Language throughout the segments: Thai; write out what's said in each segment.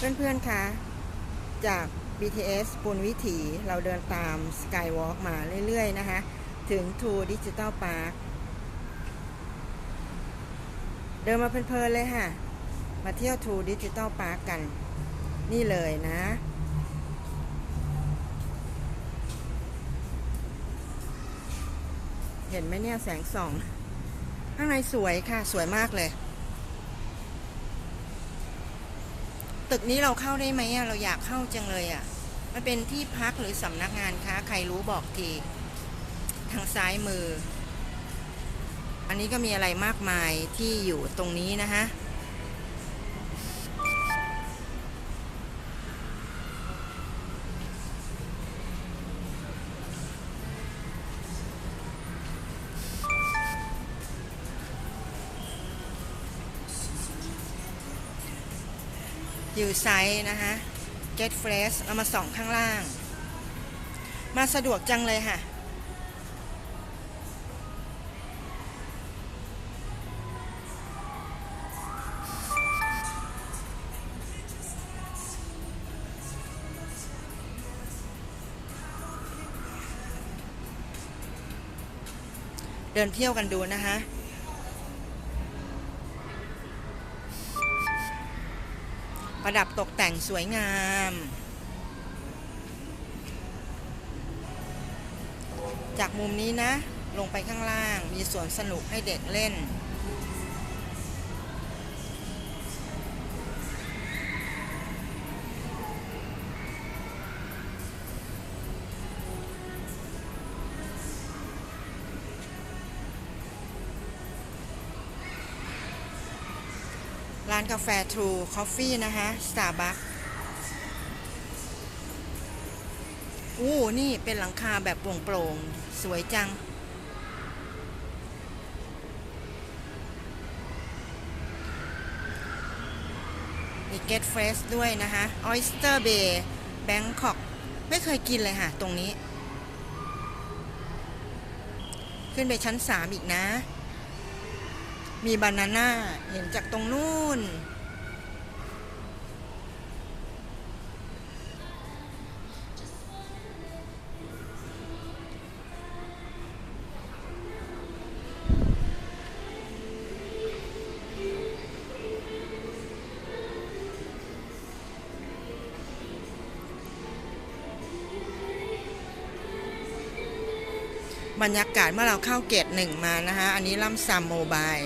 เพื่อนๆคะจาก BTS ปูนวิถีเราเดินตาม Skywalk มาเรื่อยๆ นะคะ ถึง True Digital Park เดินมาเพลินๆเลยค่ะ มาเที่ยว True Digital Park กัน นี่เลยนะ เห็นไหมเนี่ยแสงส่อง ข้างในสวยค่ะ สวยมากเลย ตึกนี้เราเข้าได้ไหมอะเราอยากเข้าจังเลยอะมันเป็นที่พักหรือสำนักงานคะใครรู้บอกที ทางซ้ายมือ อันนี้ก็มีอะไรมากมายที่อยู่ตรงนี้นะคะ ยู่ไซส์นะคะ Get Fresh เอามาส่องข้างล่าง มาสะดวกจังเลยค่ะ เดินเที่ยวกันดูนะคะ ประดับตกแต่งสวยงาม จากมุมนี้นะ ลงไปข้างล่างมีสวนสนุกให้เด็กเล่น ร้านกาแฟ True Coffee นะคะ Starbucks อู้นี่เป็นหลังคาแบบโปร่งๆ สวยจัง มี Get Fresh ด้วยนะคะ Oyster Bay Bangkok ไม่เคยกินเลยค่ะ ตรงนี้ ขึ้นไปชั้น 3 อีกนะ มีบานาน่าเห็นจากตรงนู้น บรรยากาศเมื่อเราเข้าเกตหนึ่งมานะคะ อันนี้ล่ำซัมโมบาย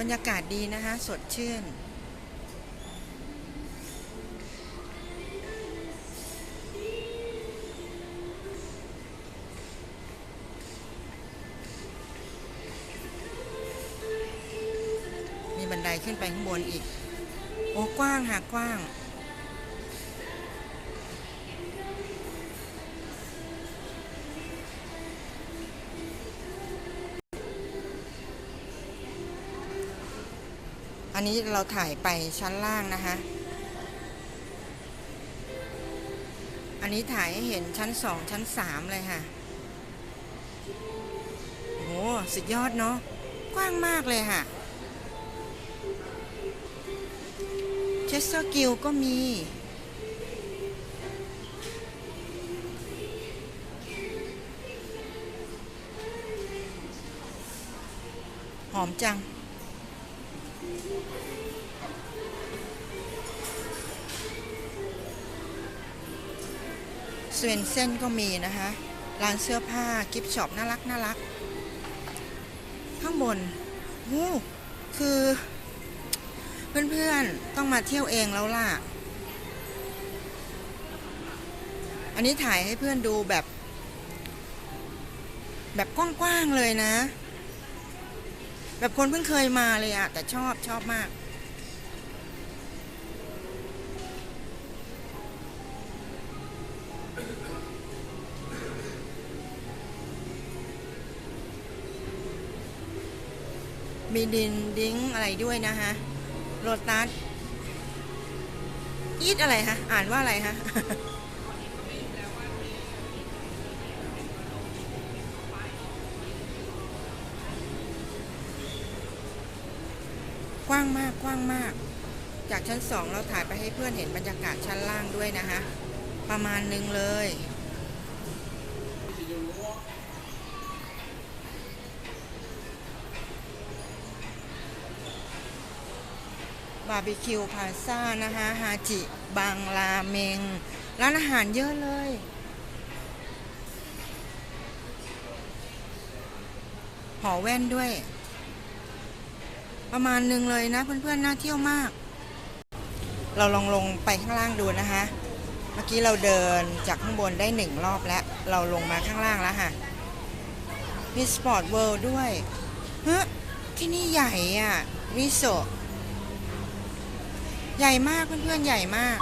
บรรยากาศดีนะคะ สดชื่น บันไดขึ้นไปข้างบนอีก โอ้กว้างหากว้าง อันนี้เราถ่ายไปชั้นล่างนะคะ อันนี้ถ่ายให้เห็นชั้นสองชั้นสามเลยค่ะโอ้โหสุดยอดเนาะกว้างมากเลยค่ะ เชสเตอร์กิลก็มี หอมจัง สเวนเซนก็มีนะคะ ร้านเสื้อผ้ากิฟช็อปน่ารักน่ารัก ข้างบนโอ้คือ เพื่อนๆ ต้องมาเที่ยวเองแล้วล่ะ อันนี้ถ่ายให้เพื่อนดูแบบ แบบกว้างๆเลยนะ แบบคนเพิ่งเคยมาเลยอะแต่ชอบชอบมากมีดินดิ้งอะไรด้วยนะคะ โรตัสอีทอะไรฮะอ่านว่าอะไรฮะกว้างมากกว้างมาก จากชั้นสองเราถ่ายไปให้เพื่อนเห็นบรรยากาศชั้นล่างด้วยนะคะ ประมาณนึงเลย บาร์บีคิวพาซ่านะคะฮาจิบางลาเมง ร้านอาหารเยอะเลยหอแว่นด้วย ประมาณหนึ่งเลยนะ เพื่อนๆ น่าเที่ยวมาก เราลองลงไปข้างล่างดูนะคะ เมื่อกี้เราเดินจากข้างบนได้หนึ่งรอบแล้ว เราลงมาข้างล่างแล้วค่ะ มีสปอร์ตเวิลด์ด้วยเฮ้ยที่นี่ใหญ่อะวิโซะ ใหญ่มากเพื่อนๆใหญ่มาก